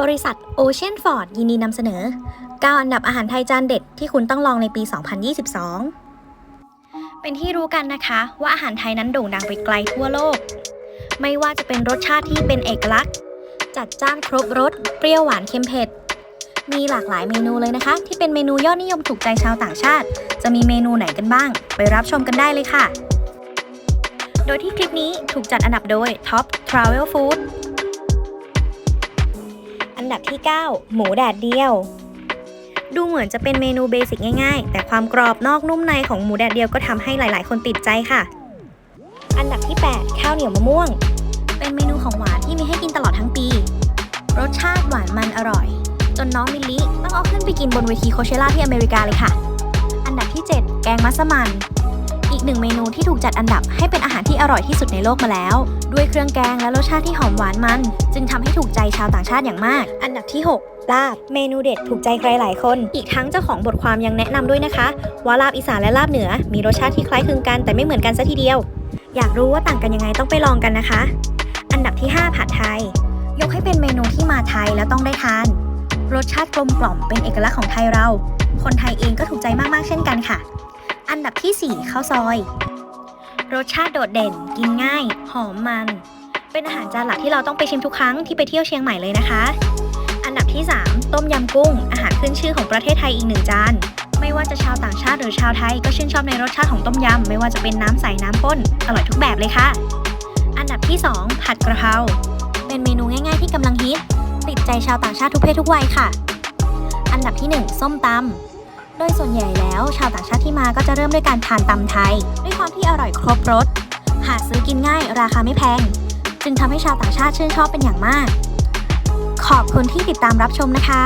บริษัท Ocean Ford ยินดีนำเสนอ 9 อันดับอาหารไทยจานเด็ดที่คุณต้องลองในปี 2022 เป็นที่รู้กันนะคะ ว่าอาหารไทยนั้นโด่งดังไปไกลทั่วโลก ไม่ว่าจะเป็นรสชาติที่เป็นเอกลักษณ์ จัดจ้านครบรส เปรี้ยวหวานเค็มเผ็ด มีหลากหลายเมนูเลยนะคะ ที่เป็นเมนูยอดนิยมถูกใจชาวต่างชาติ จะมีเมนูไหนกันบ้าง ไปรับชมกันได้เลยค่ะ โดยที่คลิปนี้ถูกจัดอันดับโดย Top Travel Food อันดับที่ 9 หมูแดดเดียว ดูเหมือนจะเป็นเมนูเบสิกง่ายๆ แต่ความกรอบนอกนุ่มในของหมูแดดเดียวก็ทำให้หลายๆ คนติดใจค่ะ อันดับที่ 8 ข้าวเหนียวมะม่วง เป็นเมนูของหวานที่มีให้กินตลอดทั้งปี รสชาติหวานมันอร่อย จนน้องมิลลิต้องเอาขึ้นไปกินบนเวทีโคเชล่าที่อเมริกาเลยค่ะ อันดับที่ 7 แกงมัสมั่น หนึ่งเมนูที่ถูกจัดอันดับให้เป็นอาหารที่อร่อยที่สุดในโลกมาแล้ว ด้วยเครื่องแกงและรสชาติที่หอมหวานมัน จึงทำให้ถูกใจชาวต่างชาติอย่างมาก อันดับที่ 6 ลาบ เมนูเด็ดถูกใจใครหลายคน อีกทั้งเจ้าของบทความยังแนะนำด้วยนะคะ ว่าลาบอีสานและลาบเหนือ มีรสชาติที่คล้ายคลึงกันแต่ไม่เหมือนกันซะทีเดียว อยากรู้ว่าต่างกันยังไงต้องไปลองกันนะคะ อันดับที่ 5 ผัดไทย ยกให้เป็นเมนูที่มาไทยแล้วต้องได้ทาน รสชาติกลมกล่อมเป็นเอกลักษณ์ของไทยเรา คนไทยเองก็ถูกใจมากๆเช่นกันค่ะ อันดับที่ 4 ข้าวซอย รสชาติโดดเด่น กินง่าย หอมมัน เป็นอาหารจานหลักที่เราต้องไปชิมทุกครั้งที่ไปเที่ยวเชียงใหม่เลยนะคะ อันดับที่ 3 ต้มยำกุ้ง อาหารขึ้นชื่อของประเทศไทยอีกหนึ่งจาน ไม่ว่าจะชาวต่างชาติหรือชาวไทยก็ชื่นชอบในรสชาติของต้มยำ ไม่ว่าจะเป็นน้ำใสน้ำข้น อร่อยทุกแบบเลยค่ะ อันดับที่ 2 ผัดกระเพรา เป็นเมนูง่าย ๆ ที่กำลังฮิต ติดใจชาวต่างชาติทุกเพศทุกวัยค่ะ อันดับที่ 1 ส้มตำ โดยส่วนใหญ่แล้ว ชาวต่างชาติที่มาก็จะเริ่มด้วยการทานตำไทย ด้วยความที่อร่อยครบรส หาซื้อกินง่าย ราคาไม่แพง จึงทำให้ชาวต่างชาติชื่นชอบเป็นอย่างมาก ขอบคุณที่ติดตามรับชมนะคะ